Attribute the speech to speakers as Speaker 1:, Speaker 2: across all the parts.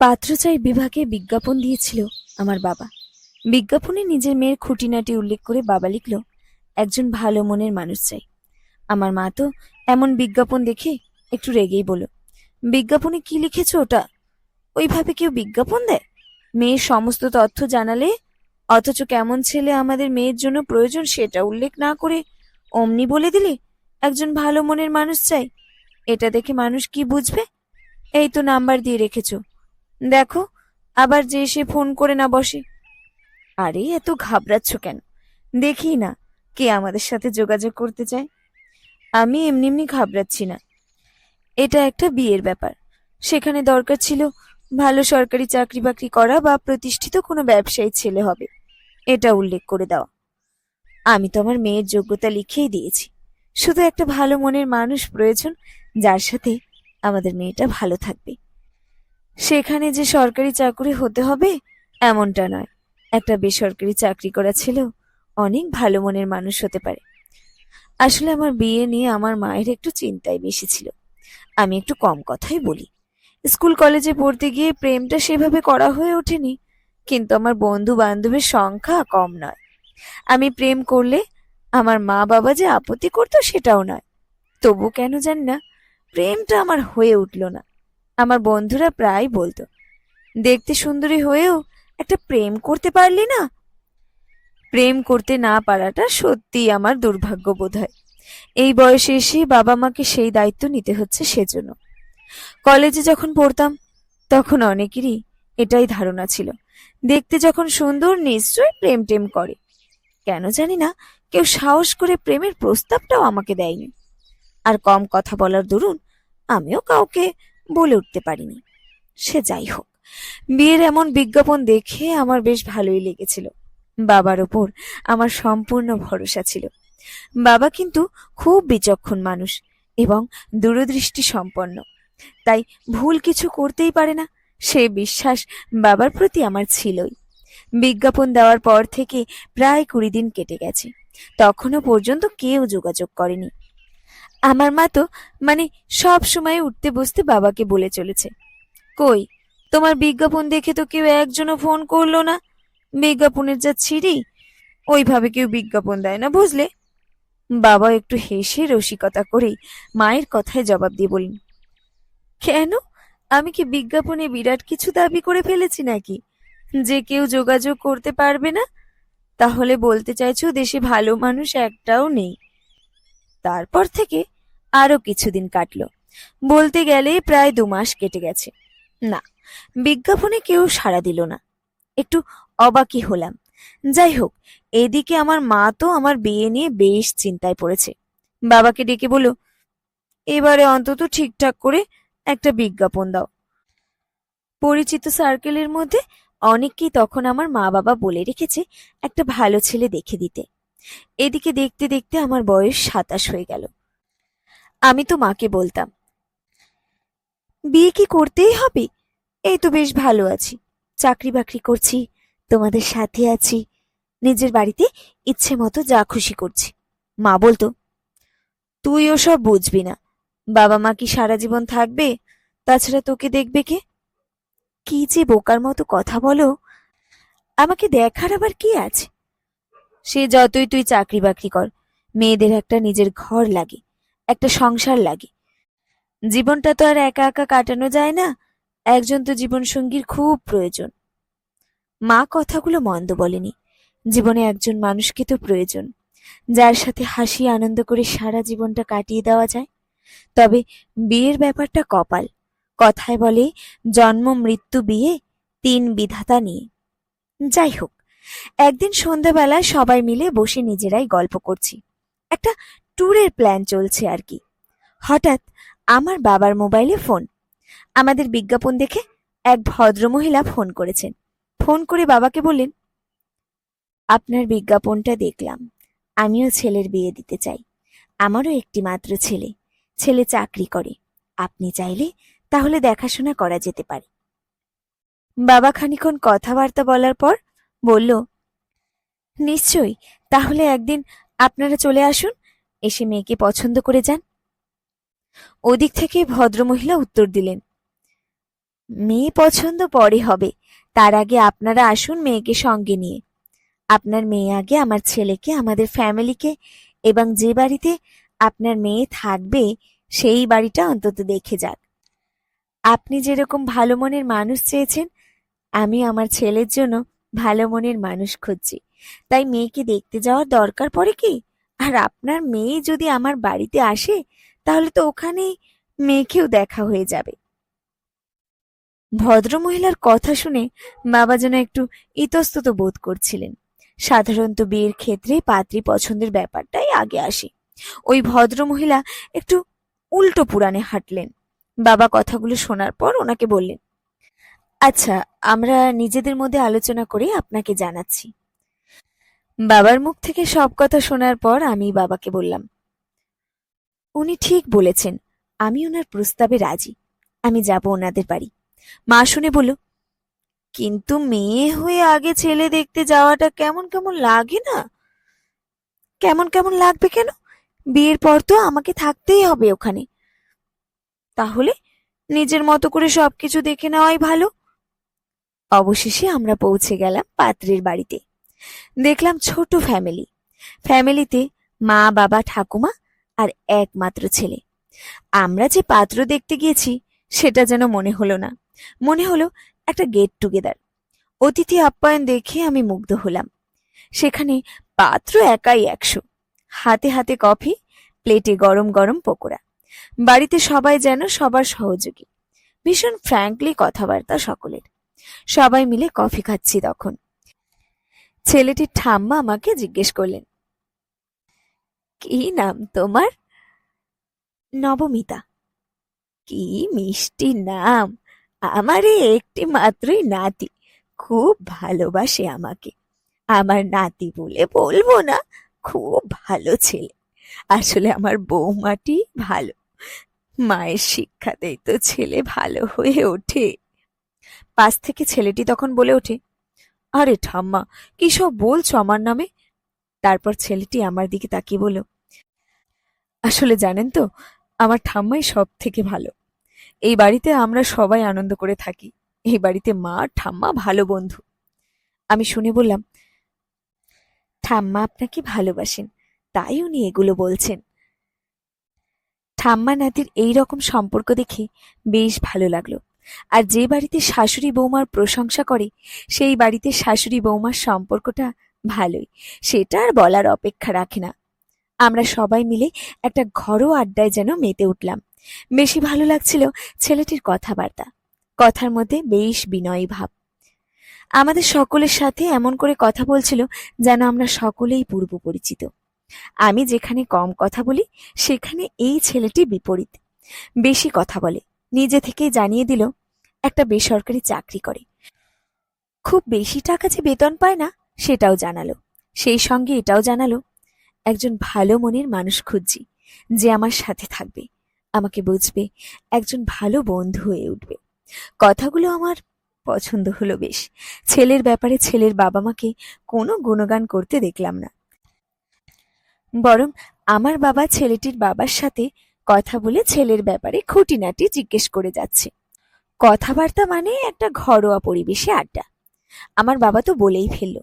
Speaker 1: পাত্রচাই বিভাগে বিজ্ঞাপন দিয়েছিল আমার বাবা। বিজ্ঞাপনে নিজের মেয়ের খুঁটিনাটি উল্লেখ করে বাবা লিখল, একজন ভালো মনের মানুষ চাই। আমার মা তো এমন বিজ্ঞাপন দেখে একটু রেগেই বলল, বিজ্ঞাপনে কি লিখেছ ওটা? ওইভাবে কেউ বিজ্ঞাপন দেয়? মেয়ের সমস্ত তথ্য জানালে অথচ কেমন ছেলে আমাদের মেয়ের জন্য প্রয়োজন সেটা উল্লেখ না করে অমনি বলে দিলে একজন ভালো মনের মানুষ চাই? এটা দেখে মানুষ কি বুঝবে? এই তো নাম্বার দিয়ে রেখেছো। দেখো, আবার যে এসে ফোন করে না বসে। আরে, এত ঘাবড়াচ্ছ কেন? দেখি না কে আমাদের সাথে যোগাযোগ করতে চায়। আমি এমনি এমনি ঘাবড়াচ্ছি না। এটা একটা বিয়ের ব্যাপার। সেখানে দরকার ছিল ভালো সরকারি চাকরি বাকরি করা বা প্রতিষ্ঠিত কোনো ব্যবসায়ী ছেলে হবে। এটা উল্লেখ করে দেওয়া আমি তো আমার মেয়ের যোগ্যতা লিখেই দিয়েছি। শুধু একটা ভালো মনের মানুষ প্রয়োজন, যার সাথে আমাদের মেয়েটা ভালো থাকবে। সেখানে যে সরকারি চাকরি হতে হবে, এমনটা নয়। একটা বেসরকারি চাকরি করা ছিল, অনেক ভালো মনের মানুষ হতে পারে। আসলে আমার বিয়ে নিয়ে আমার মায়ের একটু চিন্তাই বেশি ছিল। আমি একটু কম কথাই বলি। স্কুল কলেজে পড়তে গিয়ে প্রেমটা সেভাবে করা হয়ে ওঠেনি, কিন্তু আমার বন্ধু বান্ধবের সংখ্যা কম নয়। আমি প্রেম করলে আমার মা বাবা যে আপত্তি করতো সেটাও নয়। তবু কেন জানি না, প্রেমটা আমার হয়ে উঠল না। আমার বন্ধুরা প্রায় বলতো, দেখতে সুন্দরী হয়েও একটা প্রেম করতে পারলি না? প্রেম করতে না পারাটা সত্যিই আমার দুর্ভাগ্য বোধ হয় এই বয়সে এসে বাবা মাকে সেই দায়িত্ব নিতে হচ্ছে সেজন্য। কলেজে যখন পড়তাম, তখন অনেকেরই এটাই ধারণা ছিল, দেখতে যখন সুন্দর, নিশ্চয়ই প্রেম টেম করে। কেন জানি না, কেউ সাহস করে প্রেমের প্রস্তাবটাও আমাকে দেয়নি। আর কম কথা বলার দরুন, আমিও কাউকে বলে উঠতে পারিনি। সে যাই হোক, বিয়ের এমন বিজ্ঞাপন দেখে আমার বেশ ভালোই লেগেছিল। বাবার ওপর আমার সম্পূর্ণ ভরসা ছিল। বাবা কিন্তু খুব বিচক্ষণ মানুষ এবং দূরদৃষ্টি সম্পন্ন। তাই ভুল কিছু করতেই পারে না, সে বিশ্বাস বাবার প্রতি আমার ছিলই। বিজ্ঞাপন দেওয়ার পর থেকে প্রায় কুড়ি দিন কেটে গেছে। তখনও পর্যন্ত কেউ যোগাযোগ করেনি। আমার মা তো মানে সব সময় উঠতে বসতে বাবাকে বলে চলেছে। কই, তোমার বিজ্ঞাপন দেখে তো কেউ একজনও ফোন করল না। বিজ্ঞাপনের যা ছিঁড়ি, ওইভাবে কেউ বিজ্ঞাপন দেয় না বুঝলে? বাবা একটু হেসে রসিকতা করেই মায়ের কথায় জবাব দিয়ে বললেন, কেন? আমি কি বিজ্ঞাপনে বিরাট কিছু দাবি করে ফেলেছি নাকি? যে কেউ যোগাযোগ করতে পারবে না? তাহলে বলতে চাইছো দেশে ভালো মানুষ একটাও নেই। তারপর থেকে আরও কিছুদিন কাটলো। বলতে গেলে প্রায় দু মাস কেটে গেছে। না, বিজ্ঞাপনে কেউ সাড়া দিল না। একটু অবাকই হলাম। যাই হোক, এদিকে আমার মা তো আমার বিয়ে নিয়ে বেশ চিন্তায় পড়েছে। বাবাকে ডেকে বলো এবারে অন্তত ঠিকঠাক করে একটা বিজ্ঞাপন দাও। পরিচিত সার্কেলের মধ্যে অনেককেই তখন আমার মা বাবা বলে রেখেছে একটা ভালো ছেলে দেখে দিতে। এদিকে দেখতে দেখতে আমার বয়স সাতাশ হয়ে গেল। আমি তো মাকে বলতাম, বিয়ে কি করতেই হবে? এই তো বেশ ভালো আছি। চাকরি বাকরি করছি, তোমাদের সাথে আছি। নিজের বাড়িতে ইচ্ছে মতো যা খুশি করছি। মা বলতো, তুই ওসব বুঝবি না। বাবা মা কি সারা জীবন থাকবে? তাছাড়া তোকে দেখবে কে? কি যে বোকার মতো কথা বলো। আমাকে দেখার আবার কি আছে? সে যতই তুই চাকরি বাকরি কর, মেয়েদের একটা নিজের ঘর লাগে, একটা সংসার লাগে। জীবনটা তো আর একা একা কাটানো যায় না, একজন তো জীবন সঙ্গীর খুব প্রয়োজন। মা কথাগুলো মন্দ বলেনি, জীবনে একজন মানুষকে তো প্রয়োজন, যার সাথে হাসি আনন্দ করে সারা জীবনটা কাটিয়ে দেওয়া যায়। তবে বিয়ের ব্যাপারটা কপাল, কথায় বলে জন্ম, মৃত্যু, বিয়ে, তিন বিধাতা নিয়ে। যাই হোক একদিন সন্ধ্যাবেলায় সবাই মিলে বসে নিজেরাই গল্প করছি। একটা ট্যুরের প্ল্যান চলছে আর কি। হঠাৎ আমার বাবার মোবাইলে ফোন। আমাদের বিজ্ঞাপন দেখে এক ভদ্রমহিলা ফোন করেছেন। ফোন করে বাবাকে বললেন, আপনার বিজ্ঞাপনটা দেখলাম। আমিও ছেলের বিয়ে দিতে চাই। আমারও একটি মাত্র ছেলে। ছেলে চাকরি করে। আপনি চাইলে তাহলে দেখাশোনা করা যেতে পারে। বাবা খানিক্ষণ কথাবার্তা বলার পর বলল, নিশ্চয়ই, তাহলে একদিন আপনারা চলে আসুন, এসে মেয়েকে পছন্দ করে যান। ওদিক থেকে ভদ্রমহিলা উত্তর দিলেন, মেয়ে পছন্দ পরে হবে, তার আগে আপনারা আসুন মেয়েকে সঙ্গে নিয়ে। আপনার মেয়ে আগে আমার ছেলেকে, আমাদের ফ্যামিলিকে এবং যে বাড়িতে আপনার মেয়ে থাকবে, সেই বাড়িটা অন্তত দেখে যাক। আপনি যেরকম ভালো মনের মানুষ চেয়েছেন, আমি আমার ছেলের জন্য ভালো মনের মানুষ খুঁজছি। তাই মেয়েকে দেখতে যাওয়ার দরকার পড়ে কি? আর আপনার মেয়ে যদি আমার বাড়িতে আসে, তাহলে তো ওখানেই মেয়েকেও দেখা হয়ে যাবে। ভদ্রমহিলার কথা শুনে বাবা যেন একটু ইতস্তত বোধ করছিলেন। সাধারণত বিয়ের ক্ষেত্রে পাত্রী পছন্দের ব্যাপারটাই আগে আসে। ওই ভদ্রমহিলা একটু উল্টো পুরাণে হাঁটলেন। বাবা কথাগুলো শোনার পর ওনাকে বললেন আচ্ছা আমরা নিজেদের মধ্যে আলোচনা করে আপনাকে জানাচ্ছি। বাবার মুখ থেকে সব কথা শোনার পর আমি বাবাকে বললাম, উনি ঠিক বলেছেন, আমি ওনার প্রস্তাবে রাজি, আমি যাব ওনাদের বাড়ি। মা শুনে বলল, কিন্তু মেয়ে হয়ে আগে ছেলে দেখতে যাওয়াটা কেমন কেমন লাগে না? কেমন কেমন লাগবে কেন? বিয়ের পর তো আমাকে থাকতেই হবে ওখানে। তাহলে নিজের মতো করে সবকিছু দেখে নেওয়াই ভালো। অবশেষে আমরা পৌঁছে গেলাম পাত্রের বাড়িতে। দেখলাম ছোট ফ্যামিলি ফ্যামিলিতে মা, বাবা, ঠাকুমা আর একমাত্র ছেলে। আমরা যে পাত্র দেখতে গিয়েছি, সেটা যেন মনে হলো না। মনে হলো একটা গেট টুগেদার অতিথি আপ্যায়ন দেখে আমি মুগ্ধ হলাম। সেখানে পাত্র একাই একশো। হাতে হাতে কফি প্লেটে গরম গরম পকোড়া। বাড়িতে সবাই যেন সবার সহযোগী। ভীষণ ফ্র্যাঙ্কলি কথাবার্তা সকলের। সবাই মিলে কফি খাচ্ছি তখন। ছেলেটির ঠাম্মা আমাকে জিজ্ঞেস করলেন, কি নাম তোমার? নবমিতা। কি মিষ্টি নাম। আমারই একটি মাত্রই নাতি। খুব ভালোবাসে আমাকে। আমার নাতি বলে বলব না, খুব ভালো ছেলে। আসলে আমার বৌমাটি ভালো। মায়ের শিক্ষাতেই তো ছেলে ভালো হয়ে ওঠে। পাশ থেকে ছেলেটি তখন বলে ওঠে, আরে ঠাম্মা, কি সব বলছো আমার নামে? তারপর ছেলেটি আমার দিকে তাকিয়ে বলল, আসলে জানেন তো, আমার ঠাম্মাই সব থেকে ভালো। এই বাড়িতে আমরা সবাই আনন্দ করে থাকি। এই বাড়িতে মা ঠাম্মা ভালো বন্ধু আমি শুনে বললাম, ঠাম্মা আপনাকে ভালোবাসেন, তাই উনি এগুলো বলছেন। ঠাম্মা নাতির এই রকম সম্পর্ক দেখে বেশ ভালো লাগল। আর যে বাড়িতে শাশুড়ি বৌমার প্রশংসা করে, সেই বাড়িতে শাশুড়ি বৌমার সম্পর্কটা ভালোই। সেটা আর বলার অপেক্ষা রাখে না। আমরা সবাই মিলে একটা ঘরোয়া আড্ডায় যেন মেতে উঠলাম। বেশি ভালো লাগছিল ছেলেটির কথাবার্তা। কথার মধ্যে বেশ বিনয়ী ভাব। আমাদের সকলের সাথে এমন করে কথা বলছিল যেন আমরা সকলেই পূর্ব পরিচিত। আমি যেখানে কম কথা বলি, সেখানে এই ছেলেটি বিপরীত। বেশি কথা বলে। নিজে থেকেই জানিয়ে দিল একটা বেসরকারি চাকরি করে। খুব বেশি টাকা যে বেতন পায় না, সেটাও জানালো। সেই সঙ্গে এটাও জানালো, একজন ভালো মনের মানুষ খুঁজছি, যে আমার সাথে থাকবে। আমাকে বুঝবে, একজন ভালো বন্ধু হয়ে উঠবে। কথাগুলো আমার পছন্দ হলো বেশ। ছেলের ব্যাপারে ছেলের বাবা মাকে কোনো গুণগান করতে দেখলাম না। বরং আমার বাবা ছেলেটির বাবার সাথে কথা বলে ছেলের ব্যাপারে খুঁটিনাটি জিজ্ঞেস করে যাচ্ছে। কথাবার্তা মানে একটা ঘরোয়া পরিবেশে আড্ডা। আমার বাবা তো বলেই ফেলল,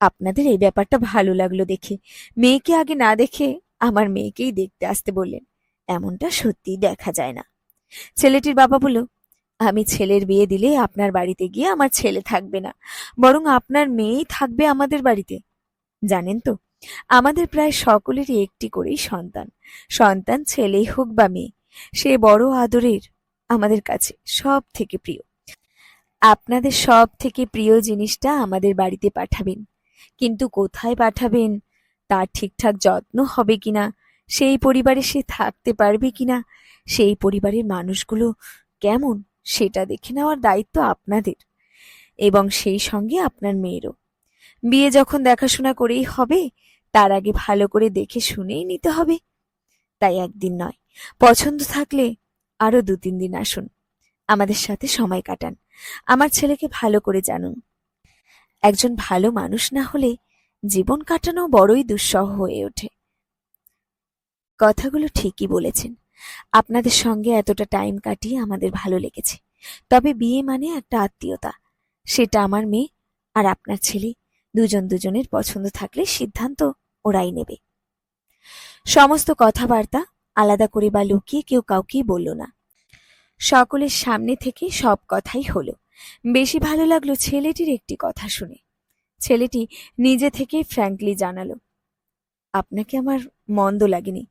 Speaker 1: আপনাদের এই ব্যাপারটা ভালো লাগল দেখে। মেয়েকে আগে না দেখে আমার মেয়েকেই দেখতে আসতে বললেন। এমনটা সত্যিই দেখা যায় না। ছেলেটির বাবা বলল, আমি ছেলের বিয়ে দিলে আপনার বাড়িতে গিয়ে আমার ছেলে থাকবে না, বরং আপনার মেয়েই থাকবে আমাদের বাড়িতে। জানেন তো, আমাদের প্রায় সকলেরই একটি করেই সন্তান। সন্তান ছেলেই হোক বা মেয়ে, সে বড় আদরের আমাদের কাছে সব থেকে প্রিয়। আপনাদের সব থেকে প্রিয় জিনিসটা আমাদের বাড়িতে পাঠাবেন। কিন্তু কোথায় পাঠাবেন, তার ঠিকঠাক যত্ন হবে কিনা, সেই পরিবারে সে থাকতে পারবে কিনা, সেই পরিবারের মানুষগুলো কেমন, সেটা দেখে নেওয়ার দায়িত্ব আপনাদের। এবং সেই সঙ্গে আপনার মেয়েরও। বিয়ে যখন দেখাশোনা করেই হবে, তার আগে ভালো করে দেখে শুনেই নিতে হবে। তাই একদিন নয়, পছন্দ থাকলে আরও দু তিন দিন আসুন। আমাদের সাথে সময় কাটান। আমার ছেলেকে ভালো করে জানুন। একজন ভালো মানুষ না হলে জীবন কাটানো বড়ই দুঃসহ হয়ে ওঠে। কথাগুলো ঠিকই বলেছেন। আপনাদের সঙ্গে এতটা টাইম কাটিয়ে আমাদের ভালো লেগেছে। তবে বিয়ে মানে একটা আত্মীয়তা। সেটা আমার মেয়ে আর আপনার ছেলে দুজন দুজনের পছন্দ থাকলে সিদ্ধান্ত ওরাই নেবে। সমস্ত কথাবার্তা আলাদা করে বা লুকিয়ে কেউ কাউকেই বলল না। সকলের সামনে থেকে সব কথাই হলো। বেশি ভালো লাগল ছেলেটির একটি কথা শুনে। ছেলেটি নিজে থেকেই ফ্র্যাঙ্কলি জানালো, আপনাকে আমার মন্দ লাগেনি।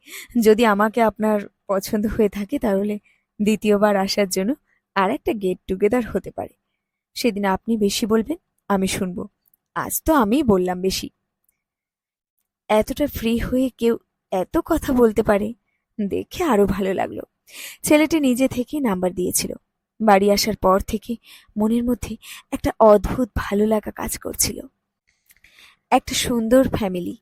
Speaker 1: যদি আমাকে আপনার পছন্দ হয়ে থাকে তাহলে দ্বিতীয়বার আসার জন্য আর একটা গেট টুগেদার হতে পারে। সেদিন আপনি বেশি বলবেন, আমি শুনব। আজ তো আমিই বললাম বেশি। এতটা ফ্রি হয়ে কেউ এত কথা বলতে পারে। দেখে আরও ভালো লাগল। ছেলেটি নিজে থেকেই নাম্বার দিয়েছিল। বাড়ি আসার পর থেকে মনের মধ্যে একটা অদ্ভুত ভালো লাগা কাজ করছিল। একটা সুন্দর ফ্যামিলি,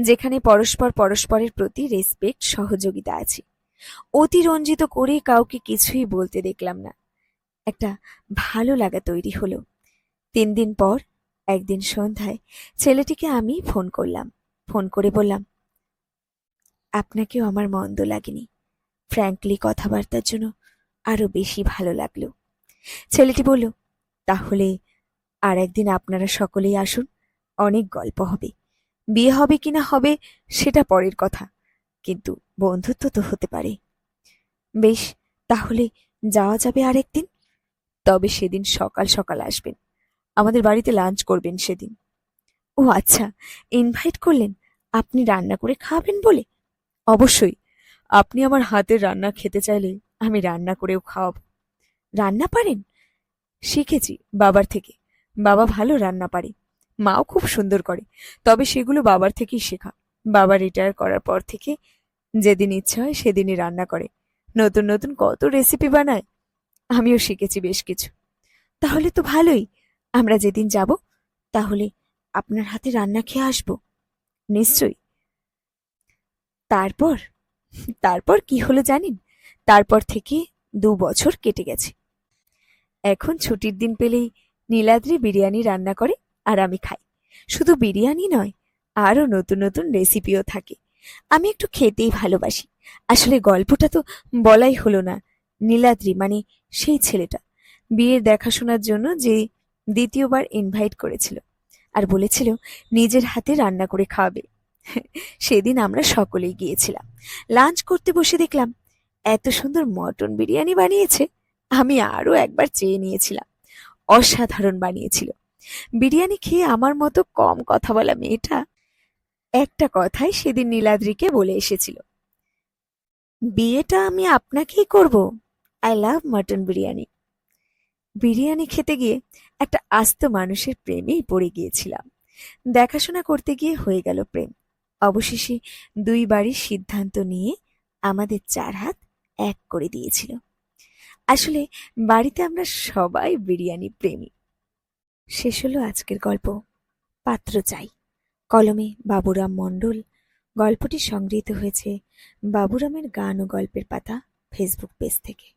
Speaker 1: যেখানে পরস্পর পরস্পরের প্রতি রেসপেক্ট, সহযোগিতা আছে। অতিরঞ্জিত করে কাউকে কিছুই বলতে দেখলাম না। একটা ভালো লাগা তৈরি হলো। তিন দিন পর, একদিন সন্ধ্যায়, ছেলেটিকে আমি ফোন করলাম। ফোন করে বললাম আপনাকেও আমার মন্দ লাগেনি। ফ্র্যাঙ্কলি কথাবার্তার জন্য আরও বেশি ভালো লাগল। ছেলেটি বলল, তাহলে আর একদিন আপনারা সকলেই আসুন, অনেক গল্প হবে। বিয়ে হবে কিনা হবে সেটা পরের কথা, কিন্তু বন্ধুত্ব তো হতে পারে। বেশ, তাহলে যাওয়া যাবে আরেকদিন তবে সেদিন সকাল সকাল আসবেন। আমাদের বাড়িতে লাঞ্চ করবেন সেদিন। ও আচ্ছা ইনভাইট করলেন? আপনি রান্না করে খাবেন বলে? অবশ্যই। আপনি আমার হাতের রান্না খেতে চাইলে আমি রান্না করেও খাওয়াবো। রান্না পারেন? শিখেছি বাবার থেকে। বাবা ভালো রান্না পারে। মাও খুব সুন্দর করে। তবে সেগুলো বাবার থেকেই শেখা। বাবা রিটায়ার করার পর থেকে যেদিন ইচ্ছে হয় সেদিনই রান্না করে। নতুন নতুন কত রেসিপি বানায়? আমিও শিখেছি বেশ কিছু। তাহলে তো ভালোই। আমরা যেদিন যাব, তাহলে আপনার হাতে রান্না খেয়ে আসব। নিশ্চয়ই। তারপর? তারপর কি হলো জানেন? তারপর থেকে দু বছর কেটে গেছে। এখন ছুটির দিন পেলেই নীলাদ্রি বিরিয়ানি রান্না করে আর আমি খাই। শুধু বিরিয়ানি নয়, আরও নতুন নতুন রেসিপিও থাকে। আমি একটু খেতেই ভালোবাসি। আসলে গল্পটা তো বলাই হলো না। নীলাদ্রি মানে সেই ছেলেটা। বিয়ের দেখাশোনার জন্য যে দ্বিতীয়বার ইনভাইট করেছিল। আর বলেছিল, নিজের হাতে রান্না করে খাওয়াবে। সেদিন আমরা সকলেই গিয়েছিলাম। লাঞ্চ করতে বসে দেখলাম, এত সুন্দর মটন বিরিয়ানি বানিয়েছে, আমি আরও একবার চেয়ে নিয়েছিলাম। অসাধারণ বানিয়েছিল। বিরিয়ানি খেয়ে আমার মতো কম কথা বলা মেয়েটা একটা কথাই সেদিন নীলাদ্রিকে বলে এসেছিল। বিয়েটা আমি আপনাকেই করব। I love mutton biryani. Biryani খেতে গিয়ে একটা আস্ত মানুষের প্রেমেই পড়ে গিয়েছিলাম। দেখাশোনা করতে গিয়ে হয়ে গেল প্রেম। অবশেষে দুই বাড়ির সিদ্ধান্ত নিয়ে আমাদের চার হাত এক করে দিয়েছিল। আসলে বাড়িতে আমরা সবাই বিরিয়ানি প্রেমী। শেষ হলো আজকের গল্প। পাত্র চাই। কলমে বাবুরাম মণ্ডল। গল্পটি সংগৃহীত হয়েছে বাবুরামের গান ও গল্পের পাতা ফেসবুক পেজ থেকে।